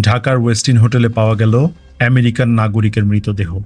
ঢাকার ওয়েস্টিন হোটেলে পাওয়া গেল আমেরিকান নাগরিকের মৃতদেহ।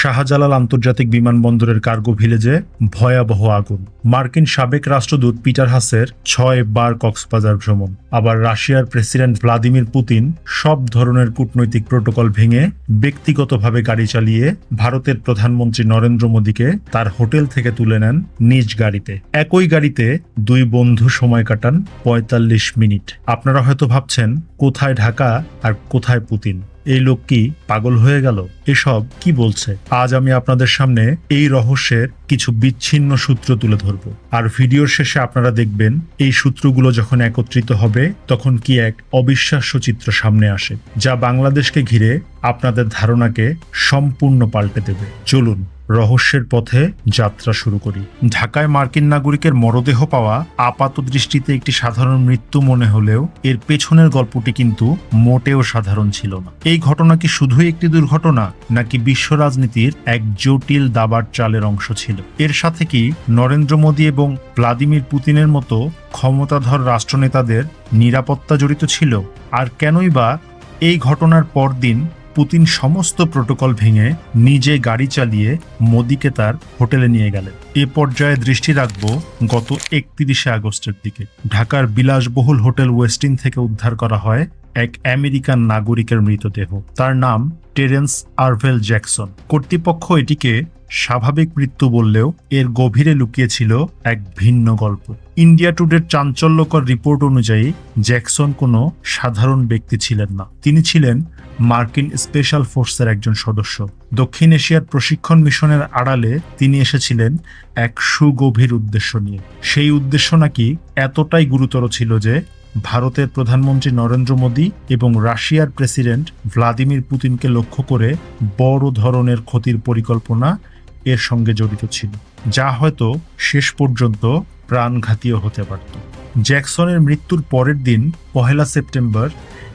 শাহজালাল আন্তর্জাতিক বিমানবন্দরের কার্গো ভিলেজে ভয়াবহ আগুন। মার্কিন সাবেক রাষ্ট্রদূত পিটার হাসের ছয় বার কক্সবাজার ভ্রমণ। আবার রাশিয়ার প্রেসিডেন্ট ভ্লাদিমির পুতিন সব ধরনের কূটনৈতিক প্রোটোকল ভেঙে ব্যক্তিগতভাবে গাড়ি চালিয়ে ভারতের প্রধানমন্ত্রী নরেন্দ্র মোদীকে তার হোটেল থেকে তুলে নেন নিজ গাড়িতে। একই গাড়িতে দুই বন্ধু সময় কাটান পঁয়তাল্লিশ মিনিট। আপনারা হয়তো ভাবছেন, কোথায় ঢাকা আর কোথায় পুতিন? এই লোক কি পাগল হয়ে গেল? এসব কি বলছে? আজ আমি আপনাদের সামনে এই রহস্যের কিছু বিচ্ছিন্ন সূত্র তুলে ধরব। আর ভিডিওর শেষে আপনারা দেখবেন, এই সূত্রগুলো যখন একত্রিত হবে, তখন কি এক অবিশ্বাস্য চিত্র সামনে আসে, যা বাংলাদেশকে ঘিরে আপনাদের ধারণাকে সম্পূর্ণ পাল্টে দেবে। চলুন রহস্যের পথে যাত্রা শুরু করি। ঢাকায় মার্কিন নাগরিকের মরদেহ পাওয়া আপাত দৃষ্টিতে একটি সাধারণ মৃত্যু মনে হলেও এর পেছনের গল্পটি কিন্তু মোটেও সাধারণ ছিল না। এই ঘটনা কি শুধুই একটি দুর্ঘটনা, নাকি বিশ্ব রাজনীতির এক জটিল দাবার চালের অংশ ছিল? এর সাথে কি নরেন্দ্র মোদী এবং ভ্লাদিমির পুতিনের মতো ক্ষমতাধর রাষ্ট্রনেতাদের নিরাপত্তা জড়িত ছিল? আর কেনই বা এই ঘটনার পরদিন পুতিন সমস্ত প্রোটোকল ভেঙে নিজে গাড়ি চালিয়ে মোদিকে তার হোটেলে নিয়ে গেলেন। এ পর্যায়ে দৃষ্টি রাখব গত একত্রিশে আগস্টের দিকে। ঢাকার বিলাসবহুল হোটেল ওয়েস্টিন থেকে উদ্ধার করা হয় এক আমেরিকান নাগরিকের মৃতদেহ। তার নাম টেরেন্স আরভেল জ্যাকসন। কর্তৃপক্ষ এটিকে স্বাভাবিক মৃত্যু বললেও এর গভীরে লুকিয়েছিল এক ভিন্ন গল্প। ইন্ডিয়া টুডের চাঞ্চল্যকর রিপোর্ট অনুযায়ী, জ্যাকসন কোনো সাধারণ ব্যক্তি ছিলেন না। তিনি ছিলেন মার্কিন স্পেশাল ফোর্সের একজন সদস্য। দক্ষিণ এশিয়ার প্রশিক্ষণ মিশনের আড়ালে তিনি এসেছিলেন এক সুগভীর উদ্দেশ্য নিয়ে। সেই উদ্দেশ্য নাকি এতটাই গুরুতর ছিল যে, ভারতের প্রধানমন্ত্রী নরেন্দ্র মোদী এবং রাশিয়ার প্রেসিডেন্ট ভ্লাদিমির পুতিনকে লক্ষ্য করে বড় ধরনের ক্ষতির পরিকল্পনা এর সঙ্গে জড়িত ছিল, যা হয়তো শেষ পর্যন্ত প্রাণঘাতীয় হতে পারত। জ্যাকসনের মৃত্যুর পরের দিন, পহেলা সেপ্টেম্বর,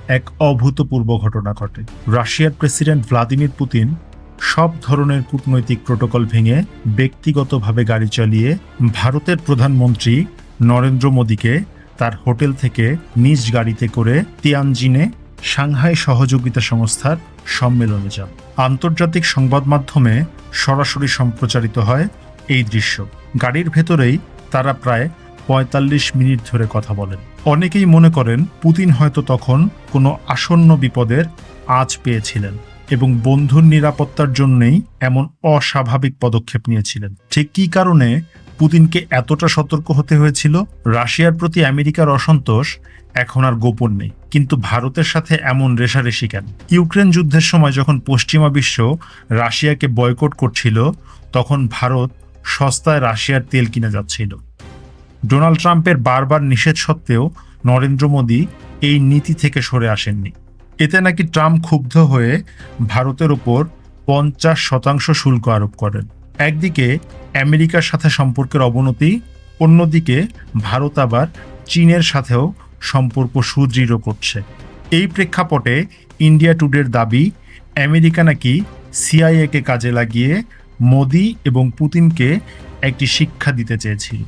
এক অভূতপূর্ব ঘটনা ঘটে। রাশিয়ার প্রেসিডেন্ট ভ্লাদিমির পুতিন সব ধরনের কূটনৈতিক প্রোটোকল ভেঙে ব্যক্তিগতভাবে গাড়ি চালিয়ে ভারতের প্রধানমন্ত্রী নরেন্দ্র মোদীকে তার হোটেল থেকে নিজ গাড়িতে করে তিয়ানজিনে সাংহাই সহযোগিতা সংস্থার সম্মেলনে যান। আন্তর্জাতিক সংবাদ মাধ্যমে সরাসরি সম্প্রচারিত হয় এই দৃশ্য। গাড়ির ভেতরেই তারা প্রায় পঁয়তাল্লিশ মিনিট ধরে কথা বলেন। অনেকেই মনে করেন, পুতিন হয়তো তখন কোনো আসন্ন বিপদের আঁচ পেয়েছিলেন এবং বন্ধুর নিরাপত্তার জন্যেই এমন অস্বাভাবিক পদক্ষেপ নিয়েছিলেন। ঠিক কী কারণে পুতিনকে এতটা সতর্ক হতে হয়েছিল? রাশিয়ার প্রতি আমেরিকার অসন্তোষ এখন আর গোপন নেই। কিন্তু ভারতের সাথে এমন রেশারেশি কেন? ইউক্রেন যুদ্ধের সময় যখন পশ্চিমা বিশ্ব রাশিয়াকে বয়কট করছিল, তখন ভারত সস্তায় রাশিয়ার তেল কিনে যাচ্ছিল। ডোনাল্ড ট্রাম্পের বারবার নিষেধ সত্ত্বেও নরেন্দ্র মোদী এই নীতি থেকে সরে আসেননি। এতে নাকি ট্রাম্প ক্ষুব্ধ হয়ে ভারতের ওপর পঞ্চাশ শতাংশ শুল্ক আরোপ করেন। একদিকে আমেরিকার সাথে সম্পর্কের অবনতি, অন্যদিকে ভারত আবার চীনের সাথেও সম্পর্ক সুদৃঢ় করছে। এই প্রেক্ষাপটে ইন্ডিয়া টুডের দাবি, আমেরিকা নাকি সিআইএকে কাজে লাগিয়ে মোদি এবং পুতিনকে একটি শিক্ষা দিতে চেয়েছিল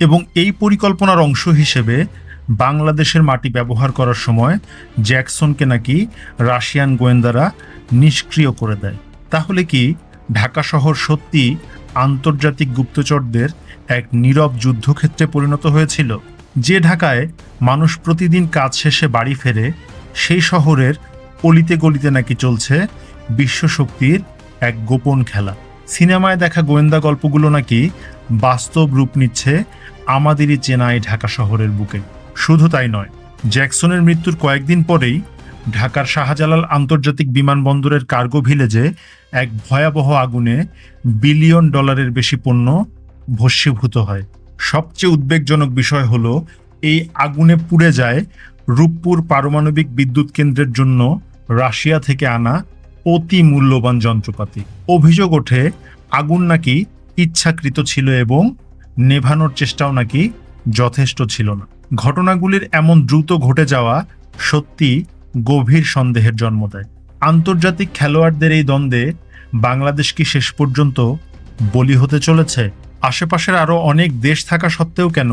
এবং এই পরিকল্পনার অংশ হিসেবে বাংলাদেশের মাটি ব্যবহার করার সময় জ্যাকসনকে নাকি রাশিয়ান গোয়েন্দারা নিষ্ক্রিয় করে দেয়। তাহলে কি ঢাকা শহর সত্যি আন্তর্জাতিক গুপ্তচরদের এক নীরব যুদ্ধক্ষেত্রে পরিণত হয়েছিল। যে ঢাকায় মানুষ প্রতিদিন কাজ শেষে বাড়ি ফেরে, সেই শহরের অলিতে গলিতে নাকি চলছে বিশ্বশক্তির এক গোপন খেলা। সিনেমায় দেখা গোয়েন্দা গল্পগুলো নাকি বাস্তব রূপ নিচ্ছে আমাদেরই চেনাই ঢাকা শহরের বুকে। শুধু তাই নয়, জ্যাকসনের মৃত্যুর কয়েকদিন পরেই ঢাকার শাহজালাল আন্তর্জাতিক বিমানবন্দরের কার্গো ভিলেজে এক ভয়াবহ আগুনে বিলিয়ন ডলারের বেশি পণ্য ভস্মীভূত হয়। সবচেয়ে উদ্বেগজনক বিষয় হলো, এই আগুনে পুড়ে যায় রূপপুর পারমাণবিক বিদ্যুৎ কেন্দ্রের জন্য রাশিয়া থেকে আনা অতি মূল্যবান যন্ত্রপাতি। অভিযোগ ওঠে, আগুন নাকি ইচ্ছাকৃত ছিল এবং নেভানোর চেষ্টাও নাকি যথেষ্ট ছিল না। ঘটনাগুলির এমন দ্রুত ঘটে যাওয়া সত্যি গভীর সন্দেহের জন্ম দেয়। আন্তর্জাতিক খেলোয়াড়দের এই দ্বন্দ্বে বাংলাদেশ কি শেষ পর্যন্ত বলি হতে চলেছে? আশেপাশের আরও অনেক দেশ থাকা সত্ত্বেও কেন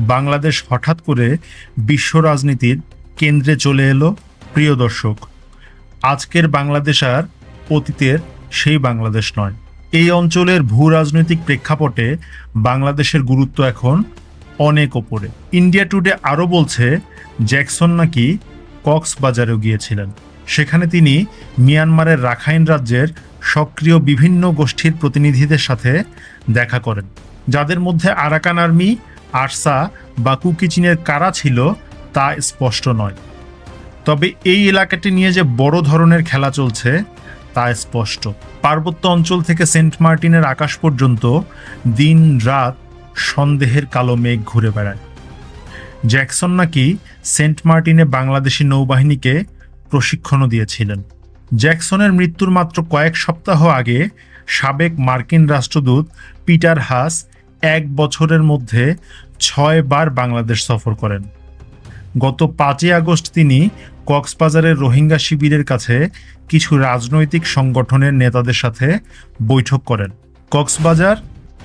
বাংলাদেশ হঠাৎ করে বিশ্ব রাজনীতির কেন্দ্রে চলে এলো? প্রিয় দর্শক, আজকের বাংলাদেশ আর অতীতের সেই বাংলাদেশ নয়। এই অঞ্চলের ভূ রাজনৈতিক প্রেক্ষাপটে বাংলাদেশের গুরুত্ব এখন অনেক ওপরে। ইন্ডিয়া টুডে আরও বলছে, জ্যাকসন নাকি কক্সবাজারেও গিয়েছিলেন। সেখানে তিনি মিয়ানমারের রাখাইন রাজ্যের সক্রিয় বিভিন্ন গোষ্ঠীর প্রতিনিধিদের সাথে দেখা করেন। যাদের মধ্যে আরাকান আর্মি, আরসা বা কুকিচিনের কারা ছিল তা স্পষ্ট নয়। তবে এই এলাকাটি নিয়ে যে বড় ধরনের খেলা চলছে তা স্পষ্ট। পার্বত্য অঞ্চল থেকে সেন্ট মার্টিনের আকাশ পর্যন্ত দিন রাত সন্দেহের কালো মেঘ ঘুরে বেড়ায়। জ্যাকসন নাকি সেন্ট মার্টিনে বাংলাদেশি নৌবাহিনীকে প্রশিক্ষণও দিয়েছিলেন। জ্যাকসনের মৃত্যুর মাত্র কয়েক সপ্তাহ আগে সাবেক মার্কিন রাষ্ট্রদূত পিটার হাস এক বছরের মধ্যে ছয় বার বাংলাদেশ সফর করেন। গত পাঁচই আগস্ট তিনি কক্সবাজারের রোহিঙ্গা শিবিরের কাছে কিছু রাজনৈতিক সংগঠনের নেতাদের সাথে বৈঠক করেন। কক্সবাজার,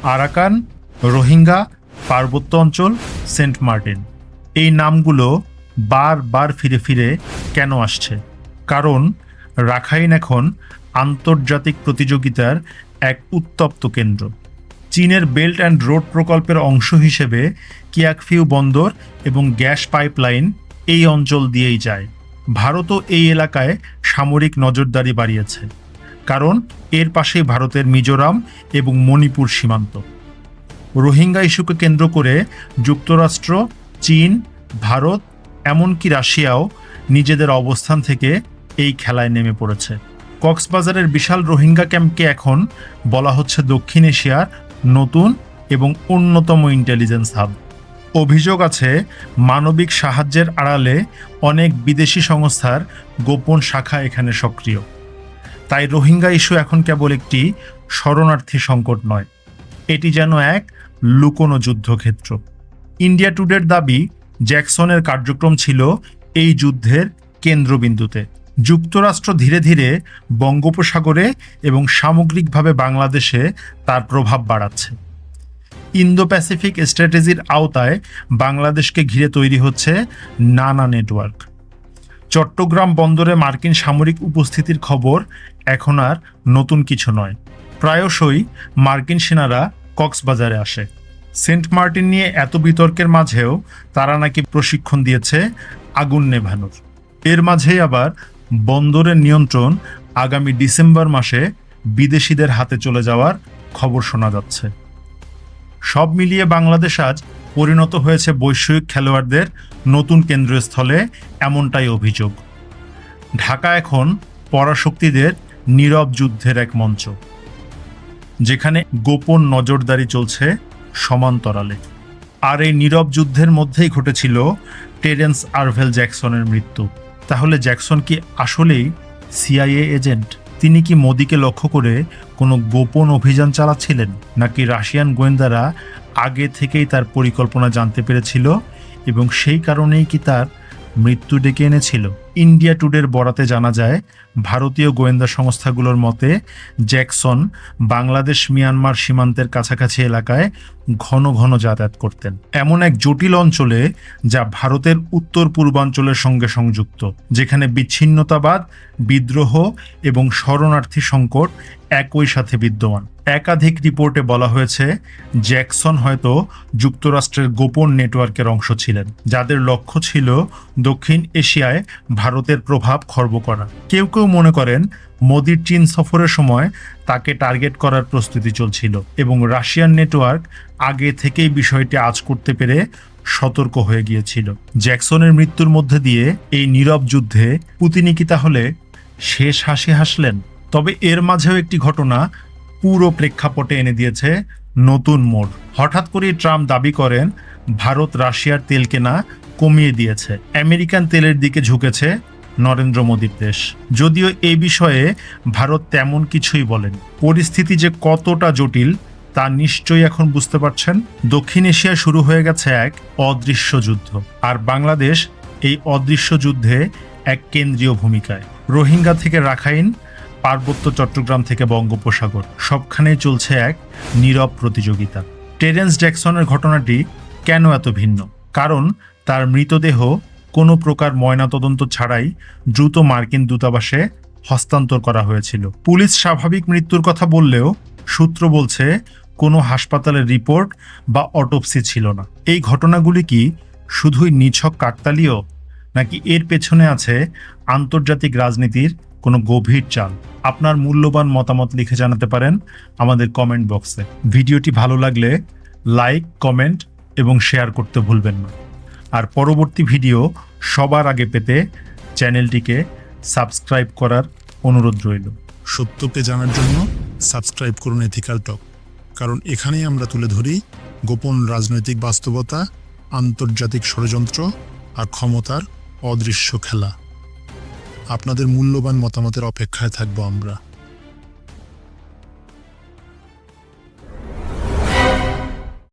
আরাকান, রোহিঙ্গা, পার্বত্য অঞ্চল, সেন্ট মার্টিন। এই নামগুলো বারবার ফিরে ফিরে কেন আসছে? কারণ রাখাইন এখন আন্তর্জাতিক প্রতিযোগিতার এক উত্তপ্ত কেন্দ্র। চীনের বেল্ট অ্যান্ড রোড প্রকল্পের অংশ হিসেবে কিয়াকফিউ বন্দর এবং গ্যাস পাইপলাইন এই অঞ্চল দিয়েই যায়। ভারতও এই এলাকায় সামরিক নজরদারি বাড়িয়েছে, কারণ এর পাশেই ভারতের মিজোরাম এবং মণিপুর সীমান্ত। রোহিঙ্গা ইস্যুকে কেন্দ্র করে যুক্তরাষ্ট্র, চীন, ভারত, এমনকি রাশিয়াও নিজেদের অবস্থান থেকে এই খেলায় নেমে পড়েছে। কক্সবাজারের বিশাল রোহিঙ্গা ক্যাম্পকে এখন বলা হচ্ছে দক্ষিণ এশিয়ার নতুন এবং অন্যতম ইন্টেলিজেন্স হাব অভিযোগ আছে, মানবিক সাহায্যের আড়ালে অনেক বিদেশি সংস্থার গোপন শাখা এখানে সক্রিয়। তাই রোহিঙ্গা ইস্যু এখন কেবল একটি শরণার্থী সংকট নয়, এটি যেন এক লুকোনো যুদ্ধক্ষেত্র। ইন্ডিয়া টুডের দাবি, জ্যাকসনের কার্যক্রম ছিল এই যুদ্ধের কেন্দ্রবিন্দুতে। যুক্তরাষ্ট্র ধীরে ধীরে বঙ্গোপসাগরে এবং সামগ্রিকভাবে বাংলাদেশে তার প্রভাব বাড়াচ্ছে। ইন্দো প্যাসিফিক স্ট্র্যাটেজির আওতায় বাংলাদেশকে ঘিরে তৈরি হচ্ছে নানা নেটওয়ার্ক। চট্টগ্রাম বন্দরে মার্কিন সামরিক উপস্থিতির খবর এখন আর নতুন কিছু নয়। প্রায়শই মার্কিন সেনারা কক্সবাজারে আসে। সেন্ট মার্টিন নিয়ে এত বিতর্কের মাঝেও তারা নাকি প্রশিক্ষণ দিয়েছে আগুন নেভানোর। এর মাঝেই আবার বন্দরের নিয়ন্ত্রণ আগামী ডিসেম্বর মাসে বিদেশিদের হাতে চলে যাওয়ার খবর শোনা যাচ্ছে। সব মিলিয়ে বাংলাদেশ আজ পরিণত হয়েছে বৈষয়িক খেলোয়াড়দের নতুন কেন্দ্রস্থলে এমনটাই অভিযোগ। ঢাকা এখন পরাশক্তিদের নীরব যুদ্ধের এক মঞ্চ, যেখানে গোপন নজরদারি চলছে সমান্তরালে। আর এই নীরব যুদ্ধের মধ্যেই ঘটেছিল টেরেন্স আরভেল জ্যাকসনের মৃত্যু। তাহলে জ্যাকসন কি আসলেই সিআইএ এজেন্ট? তিনি কি মোদিকে লক্ষ্য করে কোনো গোপন অভিযান চালাচ্ছিলেন, নাকি রাশিয়ান গোয়েন্দারা আগে থেকেই তার পরিকল্পনা জানতে পেরেছিল এবং সেই কারণেই কি তার মৃত্যু ডেকে এনেছিল? ইন্ডিয়া টুডের বরাতে জানা যায়, ভারতীয় গোয়েন্দা সংস্থাগুলোর মতে, জ্যাকসন বাংলাদেশ মিয়ানমার সীমান্তের কাছাকাছি এলাকায় ঘন ঘন যাতায়াত করতেন। এমন এক জটিল অঞ্চলে যা ভারতের উত্তর পূর্বাঞ্চলের সঙ্গে সংযুক্ত, যেখানে বিচ্ছিন্নতাবাদ, বিদ্রোহ এবং শরণার্থী সংকট একই সাথে বিদ্যমান। একাধিক রিপোর্টে বলা হয়েছে, জ্যাকসন হয়তো যুক্তরাষ্ট্রের গোপন নেটওয়ার্কের অংশ ছিলেন, যাদের লক্ষ্য ছিল দক্ষিণ এশিয়ায় ভারতের প্রভাব খর্ব করা। কেউ কেউ মনে করেন, মোদির চীন সফরের সময় তাকে টার্গেট করার প্রস্তুতি চলছিল এবং রাশিয়ান নেটওয়ার্ক আগে থেকেই বিষয়টি আজ করতে পেরে সতর্ক হয়ে গিয়েছিল। জ্যাকসনের মৃত্যুর মধ্যে দিয়ে এই নীরব যুদ্ধে পুতিনি কি তাহলে শেষ হাসি হাসলেন? তবে এর মাঝেও একটি ঘটনা পুরো প্রেক্ষাপটে এনে দিয়েছে নতুন মোড়। হঠাৎ করেই ট্রাম্প দাবি করেন, ভারত রাশিয়ার তেল কেনা কমিয়ে দিয়েছে। আমেরিকান তেলের দিকে ঝুঁকেছে নরেন্দ্র মোদীর দেশ। যদিও এই বিষয়ে ভারত তেমন কিছুই বলেন। পরিস্থিতি যে কতটা জটিল, তা নিশ্চয়ই এখন বুঝতে পারছেন। দক্ষিণ এশিয়ায় শুরু হয়ে গেছে এক অদৃশ্য যুদ্ধ। আর বাংলাদেশ এই অদৃশ্য যুদ্ধে এক কেন্দ্রীয় ভূমিকায়। রোহিঙ্গা থেকে রাখাইন, পার্বত্য চট্টগ্রাম থেকে বঙ্গোপসাগর। সবখানেই চলছে এক নীরব প্রতিযোগিতা। টেরেন্স জ্যাকসনের ঘটনাটি কেন এত ভিন্ন? কারণ তার মৃতদেহ কোনো প্রকার ময়নাতদন্ত ছাড়াই দ্রুত মার্কিন দূতাবাসে হস্তান্তর করা হয়েছিল। পুলিশ স্বাভাবিক মৃত্যুর কথা বললেও সূত্র বলছে কোনো হাসপাতালের রিপোর্ট বা অটোপসি ছিল না। এই ঘটনাগুলি কি শুধুই নিছক কাকতালীয় নাকি এর পেছনে আছে আন্তর্জাতিক রাজনীতির কোনো গভীর চাল? আপনার মূল্যবান মতামত লিখে জানাতে পারেন আমাদের কমেন্ট বক্সে। ভিডিওটি ভালো লাগলে লাইক, কমেন্ট এবং শেয়ার করতে ভুলবেন না। আর পরবর্তী ভিডিও সবার আগে পেতে চ্যানেলটিকে সাবস্ক্রাইব করার অনুরোধ রইল। সত্যকে জানার জন্য সাবস্ক্রাইব করুন এথিক্যাল টক কারণ এখানেই আমরা তুলে ধরি গোপন রাজনৈতিক বাস্তবতা, আন্তর্জাতিক ষড়যন্ত্র আর ক্ষমতার অদৃশ্য খেলা। আপনাদের মূল্যবান মতামতের অপেক্ষায় থাকব আমরা।